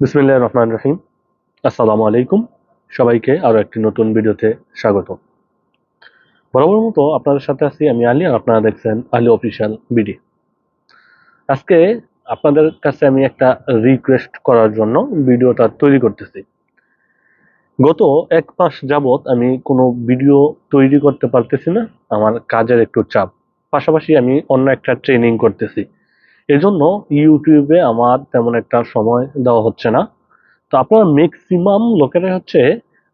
বিসমিল্লাহ রহমান রহিম। আসসালামু আলাইকুম। সবাইকে আরও একটি নতুন ভিডিওতে স্বাগত। বরাবর মতো আপনাদের সাথে আছি আমি আলী আর আপনারা দেখছেন আলী অফিসিয়াল বিডি। আজকে আপনাদের কাছে আমি একটা রিকোয়েস্ট করার জন্য ভিডিওটা তৈরি করতেছি। গত এক মাস যাবত আমি কোনো ভিডিও তৈরি করতে পারতেছি না। আমার কাজের একটু চাপ। পাশাপাশি আমি অন্য একটা ট্রেনিং করতেছি। এজন্য ইউটিউবে আমার তেমন একটা সময় দেওয়া হচ্ছে না। তো আপনারা ম্যাক্সিমাম লোকেরা হচ্ছে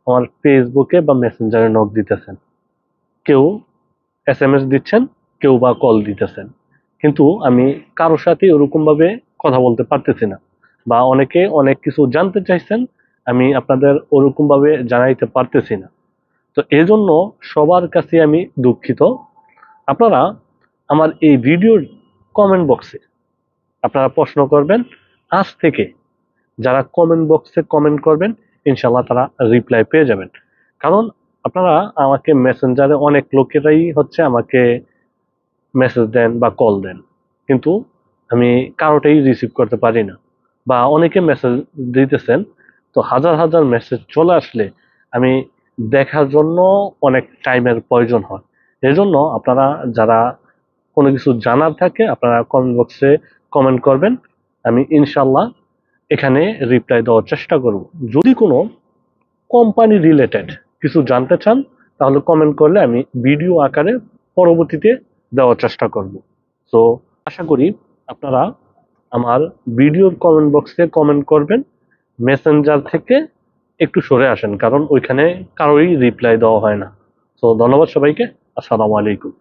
আমার ফেসবুকে বা মেসেঞ্জারে নক দিতেছেন। কেউ এস এম এস দিচ্ছেন, কেউ বা কল দিতেছেন। কিন্তু আমি কারোর সাথে ওরকমভাবে কথা বলতে পারতেছি না। বা অনেকে অনেক কিছু জানতে চাইছেন, আমি আপনাদের ওরকমভাবে জানাইতে পারতেছি না। তো এই জন্য সবার কাছে আমি দুঃখিত। আপনারা আমার এই ভিডিওর কমেন্ট বক্সে আপনারা প্রশ্ন করবেন, আজ থেকে যারা কমেন্ট বক্সে কমেন্ট করবেন ইনশাল্লাহ তারা রিপ্লাই পেয়ে যাবেন। কারণ আপনারা আমাকে মেসেঞ্জারে অনেক লোকেরাই হচ্ছে আমাকে মেসেজ দেন বা কল দেন। কিন্তু আমি কারোটাই রিসিভ করতে পারি না। বা অনেকে মেসেজ দিতেছেন, তো হাজার হাজার মেসেজ চলে আসলে আমি দেখার জন্য অনেক টাইমের প্রয়োজন হয়। এজন্য আপনারা যারা কোনো কিছু জানার থাকে, আপনারা কমেন্ট বক্সে কমেন্ট করবেন, আমি ইনশাল্লাহ এখানে রিপ্লাই দেওয়ার চেষ্টা করব। যদি কোনো কোম্পানি রিলেটেড কিছু জানতে চান, তাহলে কমেন্ট করলে আমি ভিডিও আকারে পরবর্তীতে দেওয়ার চেষ্টা করব। তো আশা করি আপনারা আমার ভিডিওর কমেন্ট বক্সে কমেন্ট করবেন মেসেঞ্জার থেকে একটু সরে আসেন, কারণ ওইখানে কারোরই রিপ্লাই দেওয়া হয় না। তো ধন্যবাদ সবাইকে, আসসালামু আলাইকুম।